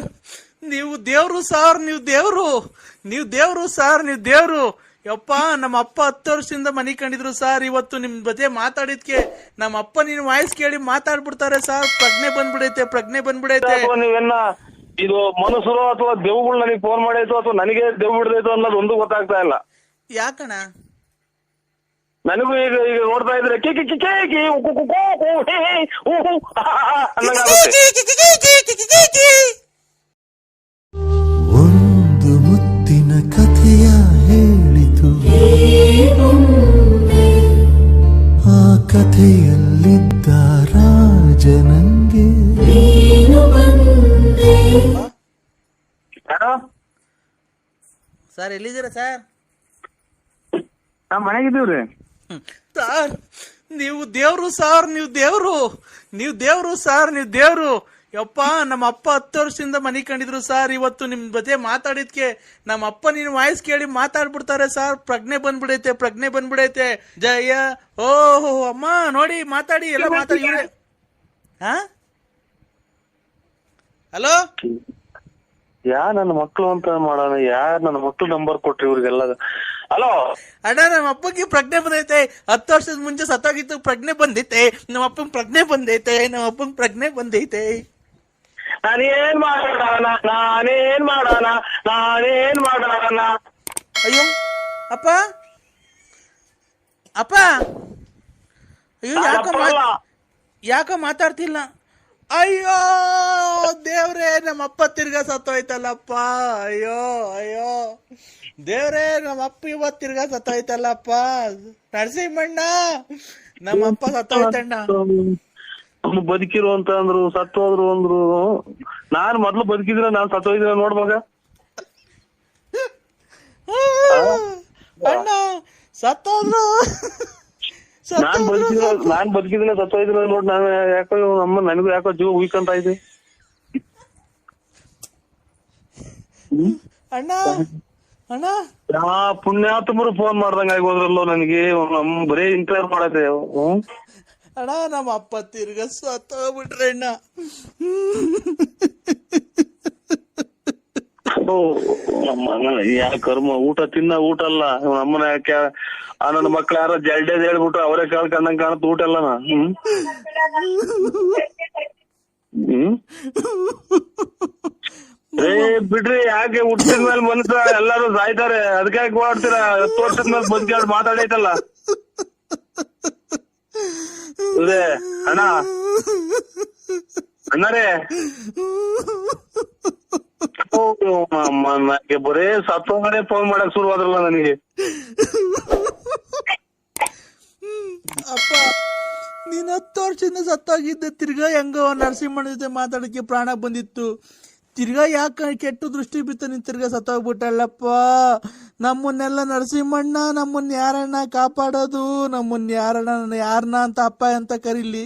Sir ನೀವು ದೇವ್ರು sir ನೀವು ದೇವ್ರು ನೀವು ದೇವ್ರು ಸಾರ್ ನೀವು ದೇವ್ರು ಯಪ್ಪ ನಮ್ಮ ಅಪ್ಪ ಹತ್ತು ವರ್ಷದಿಂದ ಮನಿ ಕಂಡಿದ್ರು ಸರ್ ಇವತ್ತು ನಿಮ್ ಜೊತೆ ಮಾತಾಡಿದ್ಕೆ ನಮ್ಮ ಅಪ್ಪ ನೀನ್ ವಾಯ್ಸ್ ಕೇಳಿ ಮಾತಾಡ್ಬಿಡ್ತಾರೆ ಸರ್ ಪ್ರಜ್ಞೆ ಬಂದ್ಬಿಡೈತೆ ಪ್ರಜ್ಞೆ ಬಂದ್ಬಿಡೈತೆ ಇದು ಮನುಷ್ಯರು ಅಥವಾ ದೇವುಗಳು ನನಗೆ ಫೋನ್ ಮಾಡೈತು ಅಥವಾ ನನಗೆ ದೇವ್ ಬಿಡ್ದೈತು ಅನ್ನೋದು ಒಂದು ಗೊತ್ತಾಗ್ತಾ ಇಲ್ಲ ಯಾಕಣ ನನಗೂ ಈಗ ಈಗ ನೋಡ್ತಾ ಇದ್ರೆ ಕಿ ಕಿ ಕಿ ಕಿ ಕಿ ಉ ಕು ಕು ಕು ಕು ಹೇ ಹೇ ಹೂ ಹೂ ಹಾ ಹಾ ಹಾ ಅನ್ನಂಗಾಗುತ್ತೆ. ಸರ್ ಎಲ್ಲಿದ್ದೀರಾ ಸರ್ ನಾವ್ ಮನೆಗಿದ್ದೀವ್ರಿ ಸರ್ ನೀವು ದೇವ್ರು ಸರ್ ನೀವು ದೇವ್ರು. ನೀವು ದೇವ್ರು ಸರ್ ನೀವು ದೇವ್ರು. ಯಪ್ಪ ನಮ್ಮ ಅಪ್ಪ ಹತ್ತು ವರ್ಷದಿಂದ ಮನಿ ಕಂಡಿದ್ರು ಸರ್ ಇವತ್ತು ನಿಮ್ ಜೊತೆ ಮಾತಾಡಿದ್ಕೆ ನಮ್ಮ ಅಪ್ಪ ನಿನ್ ವಾಯ್ಸ್ ಕೇಳಿ ಮಾತಾಡ್ಬಿಡ್ತಾರೆ ಸರ್ ಪ್ರಜ್ಞೆ ಬಂದ್ಬಿಡೈತೆ ಪ್ರಜ್ಞೆ ಬಂದ್ಬಿಡೈತೆ. ಜಯ ಓ ಅಮ್ಮ ನೋಡಿ ಮಾತಾಡಿ ಎಲ್ಲ ಮಾತಾಡಿ ಹಾ? ಹಲೋ? ಯಾ ನನ್ನ ಮಕ್ಳು ಅಂತ ಮಾಡೋಣ? ಯಾರ್ ನನ್ನ ಮಕ್ಳು ನಂಬರ್ ಕೊಟ್ರಿ ಇವ್ರಿಗೆಲ್ಲ? ಹಲೋ ಅಣ್ಣ ನಮ್ಮ ಅಪ್ಪಗೆ ಪ್ರಜ್ಞೆ ಬಂದೈತೆ. ಹತ್ತು ವರ್ಷದ ಮುಂಚೆ ಸತ್ತೋಗಿತ್ತು ಪ್ರಜ್ಞೆ ಬಂದೈತೆ ನಮ್ಮ ಅಪ್ಪನ ಪ್ರಜ್ಞೆ ಬಂದೈತೆ. ನಮ್ಮ ಅಪ್ಪನ ಪ್ರಜ್ಞೆ ಬಂದೈತೆ. ನಾನೇನ್ ಮಾಡೋಣ? ನಾನೇನ್ ಮಾಡೋಣ? ನಾನೇನ್ ಮಾಡೋಣ? ಅಯ್ಯೋ ಅಪ್ಪ? ಅಪ್ಪ? ಅಯ್ಯೋ ಯಾಕೋ ಯಾಕೋ ಮಾತಾಡ್ತಿಲ್ಲ? ಅಯ್ಯೋ ದೇವ್ರೆ ನಮ್ಮ ಅಪ್ಪ ತಿರ್ಗಾ ಸತ್ತೋಯ್ತಲ್ಲಪ್ಪ. ಅಯ್ಯೋ ಅಯ್ಯೋ. ದೇವ್ರೆ ನಮ್ಮ ಅಪ್ಪ ಇವತ್ತು ತಿರ್ಗಾ ಸತ್ತೋಯ್ತಲ್ಲಪ್ಪ. ನರಸಿಂಹಣ್ಣ ನಮ್ಮ ಅಪ್ಪ ಸತ್ತೋಯ್ತಣ್ಣ ಬದುಕಿರು ಅಂತ ಅಂದ್ರು ಸತ್ತೋದ್ರು ಅಂದ್ರು. ನಾನ್ ಮೊದ್ಲು ಬದುಕಿದ್ರೆ ನಾನ್ ಸತ್ತೋಯ್ದಿರ ಮಗ. ಅಣ್ಣ ಸತ್ತೋದ್ರು. ನಾನ್ ಬದುಕಿದ್ರೆ ನಾನ್ ಬದುಕಿದ್ರೆ ಸತ್ತೋಯ್ದಿರ ನೋಡ್ ನಾನು ಯಾಕೋ ನಮ್ಮ ನನಗೂ ಯಾಕೋ ಜೀವ ಉಯ್ಕೊಂತ ಇದೆ ಅಣ್ಣ ಅಣ್ಣ. ಯಾ ಪುಣ್ಯಾತ್ಮರು ಫೋನ್ ಮಾಡ್ದಂಗ ಆಗಿ ಹೋದ್ರಲ್ಲೋ ನನಗೆ ನಮ್ ಬರೇ ಇಂಕ್ವೈರ್ ಮಾಡತ್ತೆ. ಅಣ್ಣ ನಮ್ಮ ಅಪ್ಪ ತಿರ್ಗ ಸತ್ತೋಗ್ಬಿಟ್ರೆ ಅಣ್ಣ. ಯಾ ಕರ್ಮ? ಊಟ ತಿನ್ನ ಊಟ ಅಲ್ಲ. ಅಮ್ಮನ ಯಾಕೆ ಆ ಮಕ್ಳು ಯಾರೋ ಜಡ್ಡೇದ್ ಹೇಳ್ಬಿಟ್ರು, ಅವರೇ ಕಾಲ್ ಕಂಡಂಗ್ ಕಾಣತ್ ಊಟ ಅಲ್ಲನ ಹ್ಮ್? ಏ, ಬಿಡ್ರಿ, ಯಾಕೆ ಹುಟ್ಟಿದ ಮೇಲೆ ಮನುಷ್ಯ ಎಲ್ಲಾರು ಸಾಯ್ತಾರೆ. ಅದಕ್ಕೆ ಯಾಕೆ ಮಾಡ್ತೀರಾ ಹತ್ತು ವರ್ಷದ ಮೇಲೆ ಬದುಕಿ ಮಾತಾಡೈತಲ್ಲ. ಅಣ್ಣ. ಅಣ್ಣರೇ. ನನಗೆ ಬರೇ ಸತ್ತೋಗಡೆ ಫೋನ್ ಮಾಡಕ್ ಶುರು ಆದ್ರಲ್ಲ ನನಗೆ. ಅಪ್ಪ ನೀನ್ ಹತ್ತು ವರ್ಷದಿಂದ ಸತ್ತೋಗಿದ್ದೆ ತಿರ್ಗಾ ಹೆಂಗೋ ನರಸಿಂಹನ ಜೊತೆ ಮಾತಾಡಕ್ಕೆ ಪ್ರಾಣ ಬಂದಿತ್ತು. ತಿರ್ಗಾ ಯಾಕೆ ಕೆಟ್ಟ ದೃಷ್ಟಿ ಬಿತ್ತು ನೀನ್ ತಿರ್ಗಾ ಸತ್ತೋಗ್ಬಿಟ್ಟಲ್ಲಪ್ಪ. ನಮ್ಮನ್ನೆಲ್ಲ ನರಸಿಂಹಣ್ಣ ನಮ್ಮನ್ನ ಯಾರಣ್ಣ ಕಾಪಾಡೋದು ನಮ್ಮನ್ನ ಯಾರಣ್ಣ ಯಾರನ್ನ ಅಂತ ಅಪ್ಪ ಅಂತ ಕರೀಲಿ.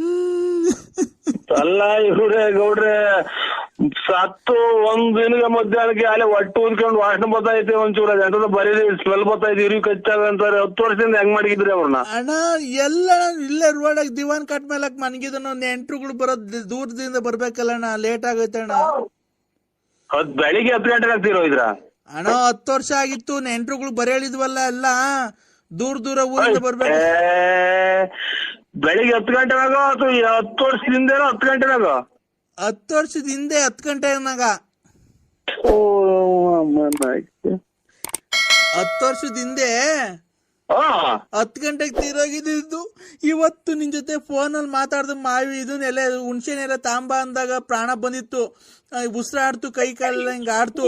ಹ್ಮ್. ಅಲ್ಲ ಇವ್ರೆ ಗೌಡ್ರೆ ಸತ್ತು ಒಂದ್ ದಿನದ ಮಧ್ಯಾಹ್ನಕ್ಕೆ ಅಲ್ಲೇ ಹೊಟ್ಟೆ ಊದ್ಕೊಂಡು ವಾಸನೆ ಬರ್ತೈತೆ ಒಂಚೂರು. ಎಂತದ ಬರೀ ಸ್ಮೆಲ್ ಇದೆ ಇರಿ ಕಚ್ಚಾಗ ಅಂತಾರೆ. ಹತ್ತು ವರ್ಷದಿಂದ ಹೆಂಗ್ ಮಾಡಿದ್ರಿ ಅವ್ರನ್ನ? ಅಣ್ಣ ಎಲ್ಲ ಇಲ್ಲೇ ರೋಡ್ ದಿವಾನ್ ಕಟ್ ಮೇಲಕ್ ಮನ್ಗಿದನು ನೆಂಟ್ರುಗಳು ಬರೋದ್ ದೂರದಿಂದ ಬರ್ಬೇಕಲ್ಲಣ್ಣ ಲೇಟ್ ಆಗೈತೆ ಅಣ್ಣ. ಹತ್ ಬೆಳಿಗ್ಗೆ ಹತ್ತು ಗಂಟೆ ಆಗ್ತಿರೋ ಇದ್ರ? ಅಣ್ಣ ಹತ್ತು ವರ್ಷ ಆಗಿತ್ತು ನೆಂಟ್ರುಗಳು ಬರೇಳಿದ್ವಲ್ಲ ಎಲ್ಲ. ದೂರ ದೂರ ಊರಿಂದ ಬರ್ಬೇಕು. ಬೆಳಿಗ್ಗೆ ಹತ್ತು ಗಂಟೆನಾಗ ಅಥವಾ ಹತ್ತು ವರ್ಷದಿಂದ ಹತ್ತು ಗಂಟೆನಾಗ ಹತ್ತು ವರ್ಷದ ಹಿಂದೆ ಹತ್ತು ಗಂಟೆನಾಗ ಓ. ಹತ್ತು ವರ್ಷದ ಹಿಂದೆ ಹತ್ ಹತ್ತು ಗಂಟೆಗೆ ತೀರೋಗಿದ್ದು ಇವತ್ತು ನಿನ್ ಜೊತೆ ಫೋನ್ ಅಲ್ಲಿ ಮಾತಾಡ್ದು ಮಾವಿ ಇದನ್ನೆಲ್ಲ ಹುಣ್ಸೆನೆಲ್ಲ ತಾಂಬ ಅಂದಾಗ ಪ್ರಾಣ ಬಂದಿತ್ತು. ಉಸಿರಾಡ್ತು ಕೈ ಕಾಲೆಲ್ಲ ಹಿಂಗ ಆಡ್ತು.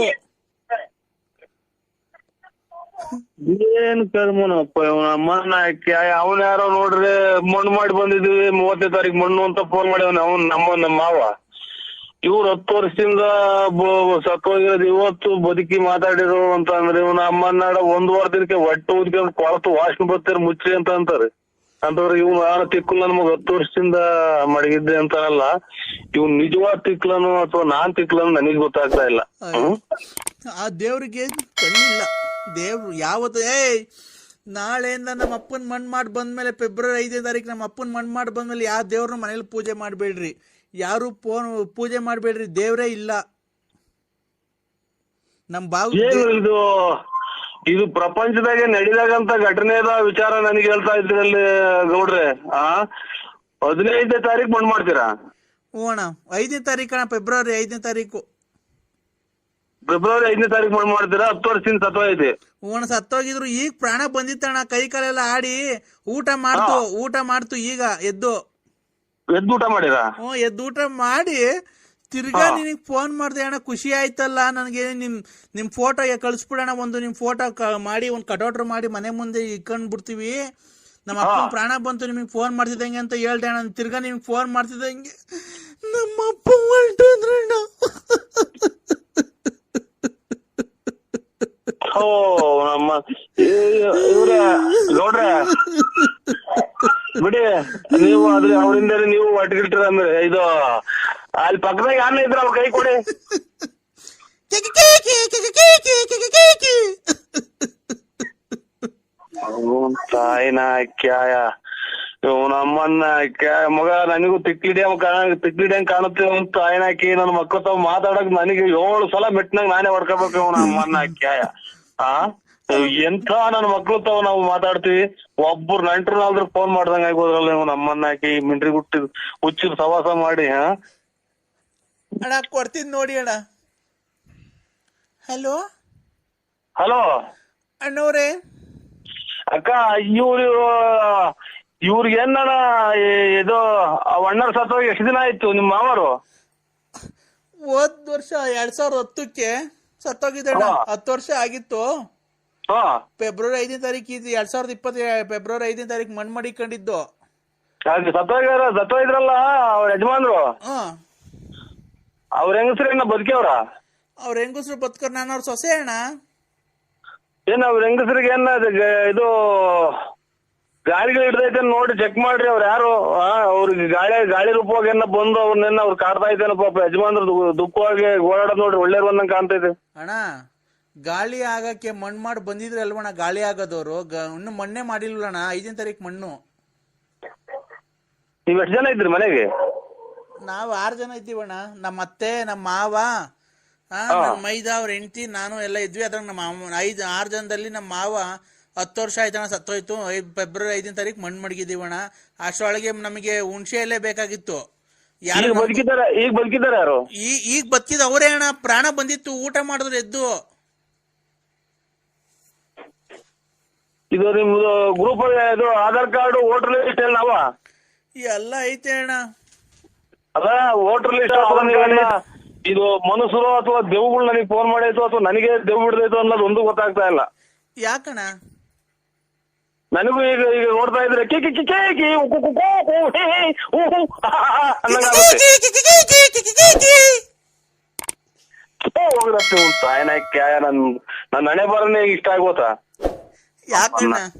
ಏನ್ ಕರ್ಮನಪ್ಪ ಇವನ ಅಮ್ಮನ ಅವನ್ ಯಾರೋ ನೋಡ್ರಿ ಮಣ್ಣು ಮಾಡಿ ಬಂದಿದ್ವಿ ಮೂವತ್ತೈದು ತಾರೀಕು ಮಣ್ಣು ಅಂತ ಫೋನ್ ಮಾಡ್ಯವನ ಅವನ್ ನಮ್ಮ ನಮ್ಮ ಮಾವ. ಇವ್ರು ಹತ್ತು ವರ್ಷದಿಂದ ಸತ್ತೋಗಿರೋದು ಇವತ್ತು ಬದುಕಿ ಮಾತಾಡಿರೋ ಅಂತ ಅಂದ್ರೆ ಇವನ ಅಮ್ಮನಾಡ ಒಂದ್ ವಾರದಿನಕ್ಕೆ ಹೊಟ್ಟೆ ಊದ್ಕೊಂಡು ಕೊಳತು ವಾಸನೆ ಬರ್ತಾರೆ ಮುಚ್ಚಿ ಅಂತ ಅಂತಾರೆ. ಅಂತವ್ರು ಇವ್ನು ಯಾರ ತಿಕ್ಕಲು ನಮಗ್ ಹತ್ತು ವರ್ಷದಿಂದ ಮಡಗಿದ್ದೆ ಅಂತಾರಲ್ಲ ಇವ್ ನಿಜವಾದ ತಿಕ್ಲನು ಅಥವಾ ನಾನ್ ತಿಕ್ಲನು ನನಗ್ ಗೊತ್ತಾಗ್ತಾ ಇಲ್ಲ. ಆ ದೇವ್ರಿಗೆ ಕಣ್ಣಿಲ್ಲ ದೇವ್ರು ಯಾವತ್ತು ಏ ನಾಳೆಯಿಂದ ನಮ್ಮ ಅಪ್ಪನ ಮಣ್ಣು ಮಾಡಿ ಬಂದ್ಮೇಲೆ ಫೆಬ್ರವರಿ ಐದನೇ ತಾರೀಕು ನಮ್ಮ ಅಪ್ಪನ ಮಣ್ಣು ಮಾಡಿ ಬಂದ್ಮೇಲೆ ಯಾವ ದೇವ್ರನ್ನ ಮನೇಲಿ ಪೂಜೆ ಮಾಡಬೇಡ್ರಿ. ಯಾರು ಫೋನ್ ಪೂಜೆ ಮಾಡಬೇಡ್ರಿ ದೇವರೇ ಇಲ್ಲ. ನಮ್ ಬಾವು ಏನು ಇದು ಇದು ಪ್ರಪಂಚದಾಗೆ ನಡಿದಾಗಂತ ಘಟನೆದ ವಿಚಾರ ನನಗೆ ಹೇಳ್ತಾ ಇದ್ರಲ್ಲಿ ಗೌಡ್ರೆ. ಆ? ಹದಿನೈದನೇ ತಾರೀಕು ಮಣ್ಣು ಮಾಡ್ತೀರಾ? ಹ್ಞೂ ಅಣ್ಣ. ಐದನೇ ತಾರೀಕು ಅಣ್ಣ ಫೆಬ್ರವರಿ ಐದನೇ ತಾರೀಕು ಫೆಬ್ರವರಿ ಐದನೇ ತಾರೀಕು ಮಣ್ಣು ಮಾಡ್ತೀರಾ? ಹತ್ತು ವರ್ಷದಿಂದ ಸತ್ವೈತಿ ಹ್ಞೂ ಅಣ್ಣ ಸತ್ತೋಗಿದ್ರು. ಈಗ ಪ್ರಾಣ ಬಂದಿತ್ತಣ್ಣ ಕೈ ಕಾಲೆಲ್ಲ ಆಡಿ ಊಟ ಮಾಡ್ತು ಊಟ ಮಾಡ್ತು ಈಗ ಎದ್ದು. ಎದ್ದು ಊಟ ಮಾಡಿರ? ಹ್ಞೂ ಎದ್ದು ಊಟ ಮಾಡಿ ತಿರ್ಗಾ ನಿನಗ್ ಫೋನ್ ಮಾಡಿದೆ ಅಣ್ಣ ಖುಷಿ ಆಯ್ತಲ್ಲ ನನಗೆ ನಿಮ್ ನಿಮ್ ಫೋಟೋ ಕಳಿಸ್ಬಿಡೋಣ ಒಂದು ನಿಮ್ ಫೋಟೋ ಮಾಡಿ ಒಂದು ಕಟೌಟ್ರ್ ಮಾಡಿ ಮನೆ ಮುಂದೆ ಇಕ್ಕೊಂಡ್ ಬಿಡ್ತೀವಿ ನಮ್ಮ ಅಪ್ಪ ಪ್ರಾಣ ಬಂತು ನಿಮಗೆ ಫೋನ್ ಮಾಡ್ತಿದ್ದಂಗೆ ಅಂತ ಹೇಳ್ದೆ ಅಣ್ಣ ತಿರ್ಗಾ ನಿಮ್ಗೆ ಫೋನ್ ಮಾಡ್ತಿದ್ದಂಗೆ. ನಮ್ಮ ಅಪ್ಪ ಹೊರಟೋದ್ರಣ್ಣ ಓ ನಮ್ಮ ಇವ್ರೆ ಗೌಡ್ರೆ. ಬಿಡಿ, ನೀವು ಅದ್ರ ಅವರಿಂದ ನೀವು ಒಟ್ಟಿಗಿಟ್ರ ಅಂದ್ರೆ ಇದು, ಅಲ್ಲಿ ಪಕ್ಕದಾಗ ಯಾರನ್ನ ಇದ್ರ ಅವ್ರ ಕೈ ಕೊಡಿ. ತಾಯಿನ ಕ್ಯಾಯ ನಮ್ಮನ್ನ ಮಗ, ನನಗೂ ತಿಕ್ಲಿಡಿ ತಿಕ್ಲಿಡಿ ಹಂಗ್ ಕಾಣುತ್ತೆ. ಅವ್ನ್ ತಾಯಿನ ಹಾಕಿ ನನ್ನ ಮಕ್ಕಳ ತಾವ್ ಮಾತಾಡಕ್ ನನಗೆ ಏಳು ಸಲ ಮೆಟ್ನಾಗ ನಾನೇ ಹೊಡ್ಕೋಬೇಕು ಅವ್ನ ಅಮ್ಮನ್ನ ಕ್ಯಾಯ ಆ? ಎಂಥ ನನ್ನ ಮಕ್ಳು ತಾವ್ ನಾವು ಮಾತಾಡ್ತೀವಿ. ಒಬ್ಬರು ನಂಟ್ರನಾದ್ರೂ ಫೋನ್ ಮಾಡ್ದಂಗ ಆಗೋದ್ರಲ್ಲ ನೀವು ನಮ್ಮನ್ನ ಹಾಕಿ ಮಿಂಟ್ರಿ ಗುಟ್ಟಿ ಹುಚ್ಚಿದ ಸವಾಸ ಮಾಡಿ ಹಾ? ಅಣ್ಣ ಕೊಡ್ತೀನಿ ನೋಡಿ ಅಣ್ಣ. ಹಲೋ ಹಲೋ ಅಣ್ಣವ್ರೆ? ಅಕ್ಕ ಇವ್ರು ಇವ್ರಿಗೆ ಏನಣ್ಣ ಇದು ಅಣ್ಣರ್ ಸತ್ತೋಗಿ ಎಷ್ಟು ದಿನ ಆಯ್ತು ನಿಮ್ ಮಾವರು? ಹೋದ್ ವರ್ಷ ಎರಡ್ ಸಾವಿರದ ಹತ್ತಕ್ಕೆ ಸತ್ತೋಗಿದ್ದಣ್ಣ ಹಾ. ಹತ್ತು ವರ್ಷ ಆಗಿತ್ತು. ಫೆಬ್ರವರಿ ಐದನೇ ತಾರೀಕು ಇದು ಎರಡ್ ಸಾವಿರದ ಇಪ್ಪತ್ತ ಫೆಬ್ರವರಿ ಐದನೇ ತಾರೀಕು ಮಣ್ಣು ಮಡಿಕೊಂಡಿದ್ದು ಸತ್ತೋಗ್ಯಾರ ಸತ್ತೋಗಿದ್ರಲ್ಲ ಅವ್ರ ಯಜಮಾನ್ರು? ಹಾ. ಅವ್ರ ಹೆಂಗಸ್ರೇನ ಬದುಕ್ಯವ್ರ? ಅವ್ರ ಹೆಂಗಸ್ರು ಬದುಕರ್ ನಾನು ಅವ್ರ ಸೊಸೆ ಅಣ್ಣ. ಏನ್ ಅವ್ರ ಹೆಂಗಸ್ರಿಗೆ ಏನ ಇದು ಗಾಳಿಗಳು ಹಿಡ್ದೈತೆ ನೋಡಿ ಚೆಕ್ ಮಾಡ್ರಿ ಅವ್ರ ಯಾರು. ಆ, ಅವ್ರಿಗೆ ಗಾಳಿ ಗಾಳಿ ರೂಪವಾಗಿ ಏನ ಬಂದು ಅವ್ರನ್ನ ಅವ್ರು ಕಾಡ್ತಾ ಇದ್ದೇನೆ ಪಾಪ ಯಜಮಾನ್ರು ದುಃಖವಾಗಿ ಓಡಾಡೋದ್ ನೋಡ್ರಿ ಒಳ್ಳೇರು ಬಂದಂಗ ಕಾಣ್ತೈತೆ ಅಣ್ಣ ಗಾಳಿ ಆಗಕ್ಕೆ ಮಣ್ಣು ಮಾಡಿ ಬಂದಿದ್ರೆ ಅಲ್ವಣ್ಣ ಗಾಳಿ ಆಗೋದವ್ರು. ಇನ್ನು ಮಣ್ಣೆ ಮಾಡಿಲ್ವಣ್ಣ ಐದನೇ ತಾರೀಕು ಮಣ್ಣು. ನೀವ್ ಎಷ್ಟು ಜನ ಇದ್ರಿ ಮನೆಗೆ? ನಾವು ಆರು ಜನ ಇದ್ದೀವಣ್ಣ. ನಮ್ಮ ಅತ್ತೆ ನಮ್ಮ ಮಾವ ಆ. ನಮ್ಮ ಮೈದ ಅವ್ರ ಹೆಂಡತಿ ನಾನು ಎಲ್ಲ ಇದ್ವಿ. ಅದ್ರಾಗ ನಮ್ಮ ಮಾವ ಐದು ಆರು ಜನದಲ್ಲಿ ನಮ್ಮ ಮಾವ ಹತ್ತು ವರ್ಷ ಆಯ್ತಣ್ಣ ಸತ್ತೋಯ್ತು. ಐದ್ ಫೆಬ್ರವರಿ ಐದನೇ ತಾರೀಕು ಮಣ್ಣು ಮಡಗಿದ್ದೀವಣ್ಣ. ಅಷ್ಟರೊಳಗೆ ನಮಗೆ ಹುಣಸೆ ಎಲೆ ಬೇಕಾಗಿತ್ತು. ಈಗ ಬದುಕಿದಾರ ಈಗ ಬದುಕಿದ್ದಾರೆ ಯಾರು? ಈ ಈಗ ಬದುಕಿದ ಅವರೇ ಅಣ್ಣ. ಪ್ರಾಣ ಬಂದಿತ್ತು ಊಟ ಮಾಡಿದ್ರು ಎದ್ದು. ಇದು ನಿಮ್ದು ಗ್ರೂಪ್ ಇದು ಆಧಾರ್ ಕಾರ್ಡ್ ವೋಟರ್ ಲಿಸ್ಟ್ ಎಲ್ಲ ನಾವ ಎಲ್ಲ ಐತೆ ಅಣ್ಣ ಅದ ವೋಟರ್ ಲಿಸ್ಟ್ ಇದು ಮನುಷ್ಯರು ಅಥವಾ ದೇವುಗಳು ನನಗೆ ಫೋನ್ ಮಾಡೈತು ಅಥವಾ ನನಗೆ ದೇವ್ ಬಿಡದೈತು ಅನ್ನೋದು ಒಂದು ಗೊತ್ತಾಗ್ತಾ ಇಲ್ಲ ಯಾಕಣ ನನಗೂ ಈಗ ಈಗ ನೋಡ್ತಾ ಇದ್ರೆ ಕಿ ಕಿ ಕಿ ಕಿ ಕಿ ಉ ಕು ಹೇ ಹೇ ಹು ಅನ್ನಂಗಾಗುತ್ತೆ. ಹೋಗ್ರತ್ತೆ ತಾಯಿನ ಕ್ಯಾಯ ನನ್ ನನ್ನ ಹಣೆ ಬರನೇ ಇಷ್ಟ ಆಗೋತಾ 雅观呐。